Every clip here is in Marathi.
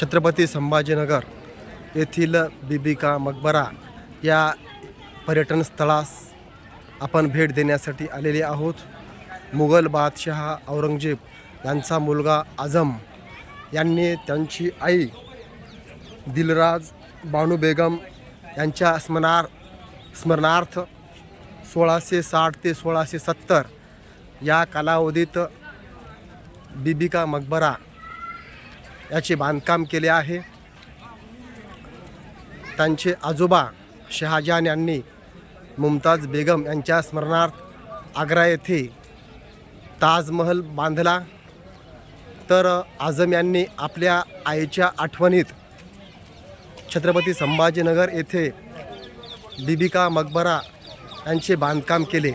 छत्रपती संभाजीनगर येथील बिबिका मकबरा या पर्यटन स्थळास आपण भेट देण्यासाठी आलेले आहोत. मुघल बादशहा औरंगजेब यांचा मुलगा आझम यांनी त्यांची आई दिलराज बानू बेगम यांच्या स्मरणार स्मरणार्थ सोळाशे साठ ते सोळाशे सत्तर या कालावधीत बिबिका मकबरा याचे बांधकाम केले आहे. त्यांचे आजोबा शहाजहान यांनी मुमताज बेगम यांच्या स्मरणार्थ आग्रा येथे ताजमहल बांधला. तर आझम यांनी आपल्या आईच्या आठवणीत छत्रपती संभाजीनगर येथे बिबिका मकबरा यांचे बांधकाम केले.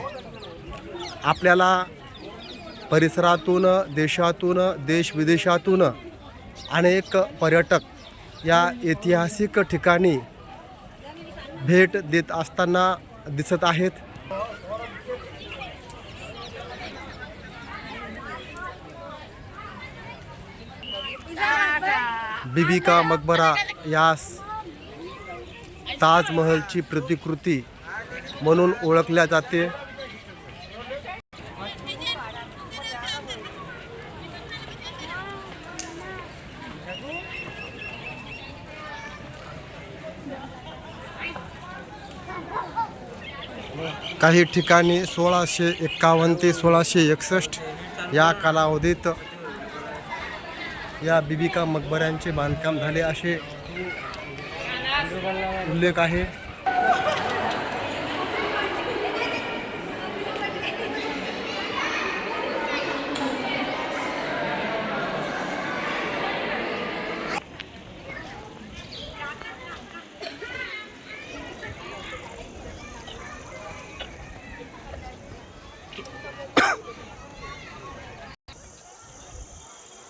आपल्याला परिसरातून देशातून देश विदेशातून अनेक पर्यटक या ऐतिहासिक ठिकाणी भेट देत असताना दिसत आहेत. बिबिका मकबरा यास ताजमहलची प्रतिकृती म्हणून ओळखल्या जाते. काही ठिकाणी सोळाशे एक्कावन्न ते सोळाशे एकसष्ट या कालावधीत या बिबिका मकबऱ्यांचे बांधकाम झाले असे उल्लेख आहे.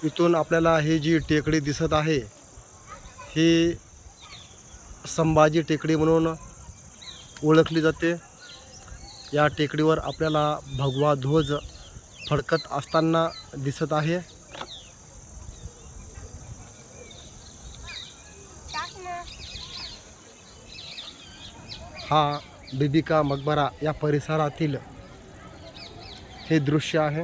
इथून आपल्याला हे जी टेकडी दिसत आहे ही संभाजी टेकडी म्हणून ओळखली जाते. या टेकडीवर आपल्याला भगवा ध्वज फडकत असताना दिसत आहे. हा बिबिका मकबरा या परिसरातील हे दृश्य आहे.